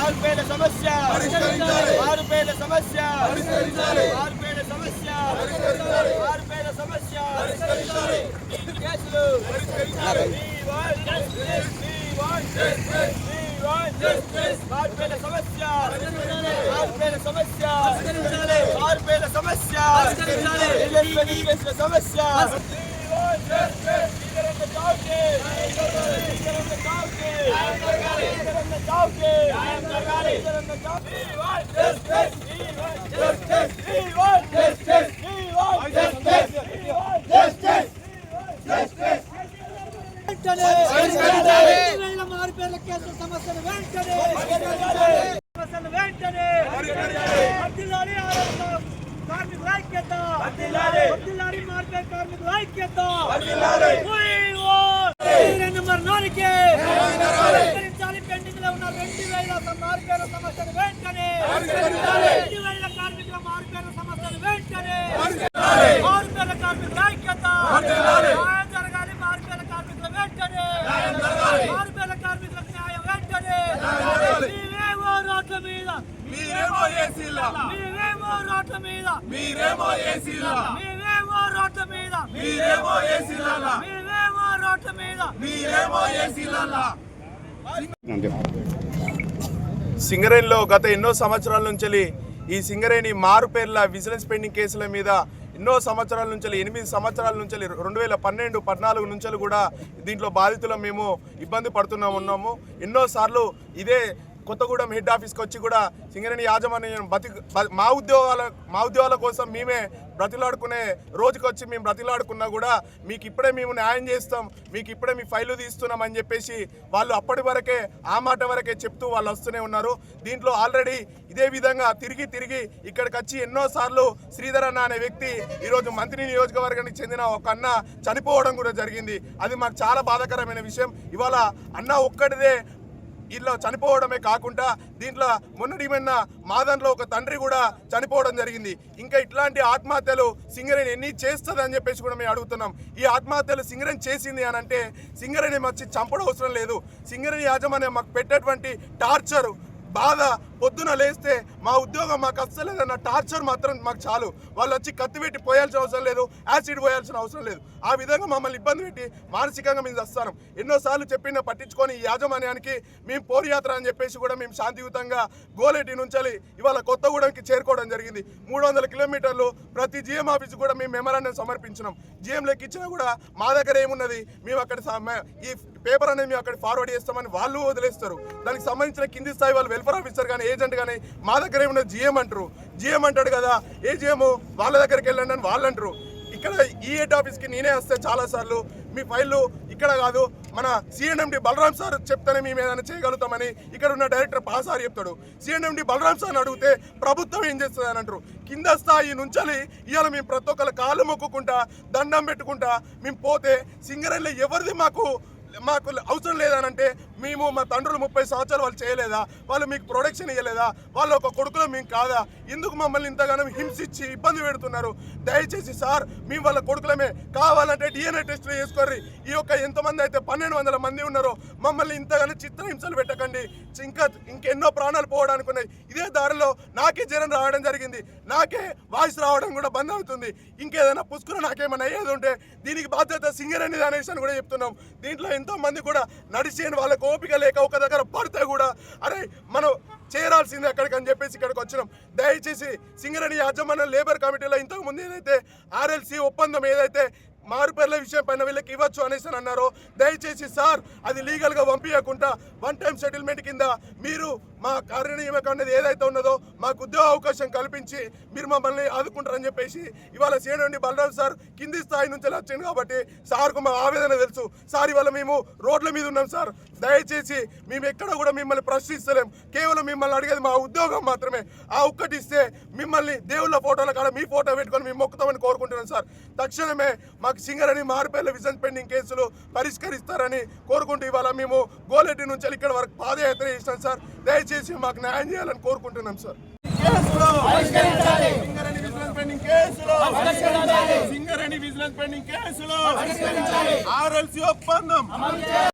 ఆరుపేట సమస్య. ఆరుపేట సమస్య. ఆరుపేట సమస్య. ఆరుపేట సమస్య. కేసులు. ఆరుపేట సమస్య. ఆరుపేట సమస్య. ఆరుపేట సమస్య. కేసుల సమస్య వెంటనే మారిపేర్ల కేసుల సమస్యను వెంటనే సమస్యను వెంటనే వర్ధిల్లాలి ఆరోగ్య కార్మికుల ఐక్యత వర్ధిల్లాలి మారిపేర్ కార్మికుల ఐక్యత We నెంబర్ నాలుగే పెండింగ్లో ఉన్న రెండు వేల మారిపేర్ల సమస్యను కార్మికుల మారిపేర్ల సమస్యను వెంటనే మారిపేర్ల కార్మికుల ఐక్యత న్యాయం జరగాలి మారిపేర్ల కార్మికుల వెంటనే మారిపేర్ల కార్మికులకు న్యాయం వెంటనే మీరేమో రోడ్ల మీద మీరేమో ఏసీలా. మీరేమో రోడ్ల మీద మీరేమో ఏసీలా. మీరేమో రోడ్ల మీద మీరేమో ఏసీలా. మీరేమో రోడ్ల మీద మీరేమో ఏసీలా. సింగరేణిలో గత ఎన్నో సంవత్సరాల నుంచి ఈ సింగరేణి మారు పేర్ల విజిలెన్స్ పెండింగ్ కేసుల మీద ఎన్నో సంవత్సరాల నుంచి ఎనిమిది సంవత్సరాల నుంచి రెండు వేల పన్నెండు పద్నాలుగు నుంచి కూడా దీంట్లో బాధితులం మేము ఇబ్బంది పడుతున్నా ఉన్నాము ఎన్నోసార్లు ఇదే కొత్తగూడెం హెడ్ ఆఫీస్కి వచ్చి కూడా సింగరేణి యాజమాన్యం బతి మా ఉద్యోగాల మా ఉద్యోగాల కోసం మేమే బ్రతిలాడుకునే రోజుకి వచ్చి మేము బ్రతిలాడుకున్నా కూడా మీకు ఇప్పుడే మేము న్యాయం చేస్తాం మీకు ఇప్పుడే మీ ఫైలు తీస్తున్నాం అని చెప్పేసి వాళ్ళు అప్పటి వరకే ఆ మాట వరకే చెప్తూ వాళ్ళు వస్తూనే ఉన్నారు. దీంట్లో ఆల్రెడీ ఇదే విధంగా తిరిగి తిరిగి ఇక్కడికి వచ్చి ఎన్నోసార్లు శ్రీధర్ అన్న అనే వ్యక్తి ఈరోజు మంత్రి నియోజకవర్గానికి చెందిన ఒక అన్న చనిపోవడం కూడా జరిగింది. అది మాకు చాలా బాధాకరమైన విషయం. ఇవాళ అన్న ఒక్కడిదే వీళ్ళు చనిపోవడమే కాకుండా దీంట్లో మొన్నటి మొన్న మాదంలో ఒక తండ్రి కూడా చనిపోవడం జరిగింది. ఇంకా ఇట్లాంటి ఆత్మహత్యలు సింగరేణి ఎన్ని చేస్తుంది అని చెప్పేసి కూడా మేము అడుగుతున్నాం. ఈ ఆత్మహత్యలు సింగరేణి చేసింది అని అంటే సింగరేణి వచ్చి చంపడం అవసరం లేదు. సింగరేణి యాజమాన్యం మాకు పెట్టేటువంటి టార్చర్ బాధ పొద్దున లేస్తే మా ఉద్యోగం మాకు అస్సలేదన్న టార్చర్ మాత్రం మాకు చాలు. వాళ్ళు వచ్చి కత్తి పెట్టి పోయాల్సిన అవసరం లేదు యాసిడ్ పోయాల్సిన అవసరం లేదు. ఆ విధంగా మమ్మల్ని ఇబ్బంది పెట్టి మానసికంగా మేము వస్తాను ఎన్నోసార్లు చెప్పిన పట్టించుకొని ఈ యాజమాన్యానికి మేము పోరుయాత్ర అని చెప్పేసి కూడా మేము శాంతియుతంగా గోలెటి నుంచాలి ఇవాళ కొత్తగూడెంకి చేరుకోవడం జరిగింది. మూడు వందల కిలోమీటర్లు ప్రతి జిఎం ఆఫీస్ కూడా మేము మెమరాండం సమర్పించినాం. జిఎం లెక్క ఇచ్చినా కూడా మా దగ్గర ఏమున్నది? మేము అక్కడ ఈ పేపర్ అనేది మేము అక్కడ ఫార్వర్డ్ చేస్తామని వాళ్ళు వదిలేస్తారు. దానికి సంబంధించిన కింది స్థాయి వాళ్ళు వెల్ఫేర్ ఆఫీసర్ కానీ ఏజెంట్ కానీ మా దగ్గర ఏమన్నా జిఎం అంటారు. జిఎం అంటాడు కదా ఏ జిఎం వాళ్ళ దగ్గరికి వెళ్ళండి అని వాళ్ళు అంటారు. ఇక్కడ ఈ హెడ్ ఆఫీస్కి నేనే వస్తే చాలాసార్లు మీ ఫైళ్ళు ఇక్కడ కాదు మన సిఎన్ఎండి బలరాం సార్ చెప్తేనే మేము ఏదైనా చేయగలుగుతామని ఇక్కడ ఉన్న డైరెక్టర్ పా సార్ చెప్తాడు. సిఎన్ఎండి బలరాం సార్ అడిగితే ప్రభుత్వం ఏం చేస్తుంది అని అంటారు. కింద స్థాయి నుంచలి ఇవాళ మేము ప్రతి ఒక్కరు కాళ్ళు మొక్కుకుంటా దండం పెట్టుకుంటా మేము పోతే సింగరేళ్ళ ఎవరిది మాకు మాకు అవసరం లేదనంటే మేము మా తండ్రులు ముప్పై సంవత్సరాలు వాళ్ళు చేయలేదా? వాళ్ళు మీకు ప్రొడక్షన్ ఇవ్వలేదా వాళ్ళు ఒక కొడుకులో మేము కాదా? ఎందుకు మమ్మల్ని ఇంతగానో హింసించి ఇబ్బంది పెడుతున్నారు? దయచేసి సార్ మేము వాళ్ళ కొడుకులమే కావాలంటే డిఎన్ఏ టెస్టులు చేసుకోర్రి ఈ యొక్క ఎంతమంది అయితే పన్నెండు వందల మంది ఉన్నారో మమ్మల్ని ఇంతగానో చిత్రహింసలు పెట్టకండి. ఇంకా ఇంకెన్నో ప్రాణాలు పోవడానికి ఉన్నాయి. ఇదే దారిలో నాకే జ్వరం రావడం జరిగింది. నాకే వాయిస్ రావడం కూడా బంద్ అవుతుంది. ఇంకేదైనా పుష్కరం నాకేమైనా అయ్యేది ఉంటే దీనికి బాధ్యత సింగర్ అనేది అనేసి అని కూడా చెప్తున్నాం. దీంట్లో ఎంతో మంది కూడా నడిచేయని వాళ్ళకు ఓపిక లేక ఒక దగ్గర పడితే కూడా అరే మనం చేరాల్సింది అక్కడికి అని చెప్పేసి ఇక్కడికి వచ్చినాం. దయచేసి సింగరేణి యాజమాన్య లేబర్ కమిటీలో ఇంతకు ముందు ఏదైతే ఆర్ఎల్సి ఒప్పందం ఏదైతే మారుపేర్ల విషయం పైన వీళ్ళకి ఇవ్వచ్చు అనేసి అని అన్నారు దయచేసి సార్ అది లీగల్గా పంపించకుండా వన్ టైం సెటిల్మెంట్ కింద మీరు మా కార్యనియమకం అనేది ఏదైతే ఉన్నదో మాకు ఉద్యోగ అవకాశం కల్పించి మీరు మమ్మల్ని ఆదుకుంటారని చెప్పేసి ఇవాళ సేనండి బలరాం సార్ కింది స్థాయి నుంచి వచ్చింది కాబట్టి సార్కు మా ఆవేదన తెలుసు. సార్ ఇవాళ మేము రోడ్ల మీద ఉన్నాం సార్. దయచేసి మేము ఎక్కడ కూడా మిమ్మల్ని ప్రశ్నిస్తలేం. కేవలం మిమ్మల్ని అడిగేది మా ఉద్యోగం మాత్రమే. ఆ ఒక్కటి ఇస్తే మిమ్మల్ని దేవుళ్ళ ఫోటోల కాడ మీ ఫోటో పెట్టుకొని మేము మొక్కుతామని కోరుకుంటున్నాం సార్. తక్షణమే మాకు సింగర్ అని మారిపేర్ల విజన్ పెండింగ్ కేసులు పరిష్కరిస్తారని కోరుకుంటూ ఇవాళ మేము గోలెడ్డి నుంచి ఇక్కడ వరకు పాదయాత్ర చేసినాం సార్. దయచేసి మాకు న్యాయం చేయాలని కోరుకుంటున్నాం సార్. సింగరేణి విజిలెన్స్ పెండింగ్ కేసులు. సింగరేణి విజిలెన్స్ పెండింగ్ కేసులు. ఆర్ఎల్సి ఒప్పందం.